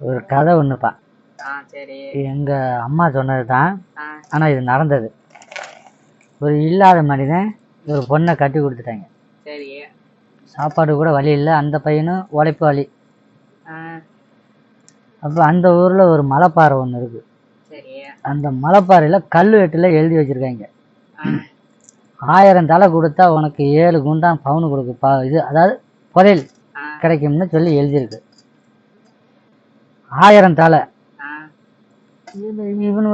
ஒரு கதை ஒன்றுப்பா எங்கள் அம்மா சொன்னது தான் ஆனால் இது நடந்தது. ஒரு இல்லாத மனிதன் ஒரு பொண்ணை கட்டி கொடுத்துட்டாங்க. சரி. சாப்பாடு கூட வழி இல்லை. அந்த பையனும் உழைப்பு வழி. அப்போ அந்த ஊரில் ஒரு மலைப்பாறை ஒன்று இருக்குது சரி. அந்த மலைப்பாறையில் கல்வெட்டில் எழுதி வச்சுருக்காங்க. ஆயிரம் தலை கொடுத்தா உனக்கு ஏழு குண்டான் பவுனு கொடுக்கு பா இது அதாவது புதையல் கிடைக்கும்னு சொல்லி எழுதியிருக்கு. ஆயிரம் தலை. இவனு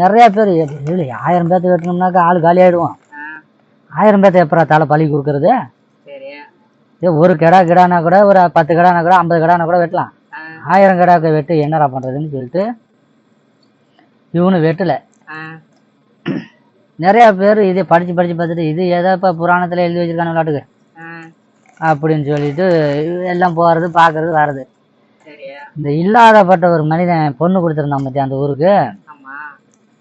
நிறைய பேர் இல்லை ஆயிரம் பேர்த்த வெட்டணும்னாக்கா ஆள் காலி ஆயிடுவான் ஆ. ஆயிரம் பேர்த்த எப்பரா தலை பழி கொடுக்கறது? ஒரு கிடா கிடானா கூட ஒரு பத்து கிடானா கூட ஐம்பது கிடானா கூட வெட்டலாம். ஆயிரம் கிடாக்க வெட்டு என்னடா பண்ணுறதுன்னு சொல்லிட்டு இவனு வெட்டலை. நிறைய பேர் இதை படித்து படித்து பார்த்துட்டு இது ஏதோ இப்போ புராணத்தில் எழுதி வச்சிருக்கான விளாட்டுக்கு அப்படின்னு சொல்லிட்டு எல்லாம் போகிறது பார்க்கறது வர்றது. இந்த இல்லாதப்பட்ட ஒரு மனிதன் பொண்ணு கொடுத்துருந்தான் மத்திய அந்த ஊருக்கு?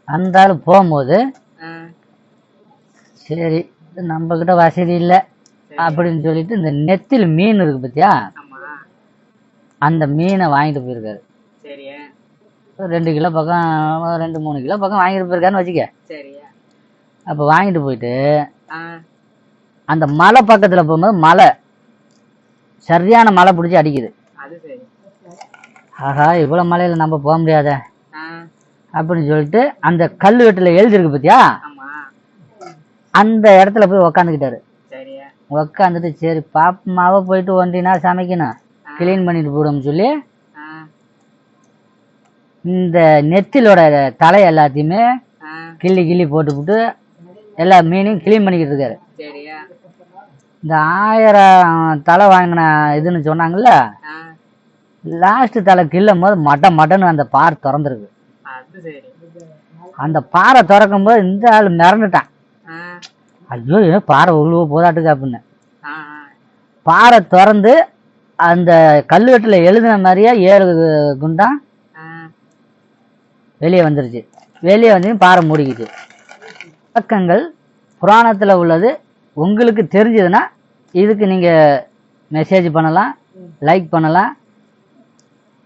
அந்த ஆள் போகும்போது சரி நம்மக்கிட்ட வசதி இல்லை அப்படின்னு சொல்லிட்டு இந்த நெத்தில் மீன் இருக்கு பார்த்தியா ஆமா. அந்த மீனை வாங்கிட்டு போயிருக்காரு. ரெண்டு கிலோ பக்கம் ரெண்டு மூணு கிலோ பக்கம் வாங்கிட்டு போயிருக்காருன்னு வச்சுக்க. அப்போ வாங்கிட்டு போயிட்டு அந்த மலை பக்கத்தில் போகும்போது மலை சரியான மழை பிடிச்சி அடிக்குது. ஆஹா இவ்வளோ மலையில் நம்ம போக முடியாதே. அப்படின்னு சொல்லிட்டு அந்த கல்வெட்டில் எழுதிருக்கு பார்த்தியா அந்த இடத்துல போய் உக்காந்துக்கிட்டாரு. உக்காந்துட்டு சரி பாப்பமாவை போயிட்டு ஒன்றினா சமைக்கணும். க்ளீன் பண்ணிட்டு போடும்னு சொல்லி இந்த நெத்திலோட தலை எல்லாத்தையுமே கிள்ளி கிள்ளி போட்டுவிட்டு எல்லா மீனையும் க்ளீன் பண்ணிக்கிட்டு இருக்காரு. இந்த ஆயிரம் தலை வாங்கின இதுன்னு சொன்னாங்கல்ல? லாஸ்ட் தலை கிள்ளும் போது மட்ட மட்டன்னு அந்த பாறை திறந்துருக்கு அந்த பாறை திறக்கும் போது இந்த ஆள் மிரண்டுட்டான். ஐயோ ஏதோ பாறை உழுவ போதாட்டுக்கு அப்படின்னு. பாறை திறந்து அந்த கல்வெட்டில் எழுதின மாதிரியே ஏழு குண்டான் ஆ. வெளியே வந்துருச்சு. வெளியே வந்து பாறை மூடிக்கிச்சு. பக்கங்கள் புராணத்தில் உள்ளது. உங்களுக்கு தெரிஞ்சதுன்னா இதுக்கு நீங்கள் மெசேஜ் பண்ணலாம் லைக் பண்ணலாம்.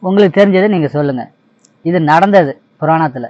உங்களுக்கு தெரிஞ்சதை நீங்கள் சொல்லுங்கள் இது நடந்தது புராணத்தில்.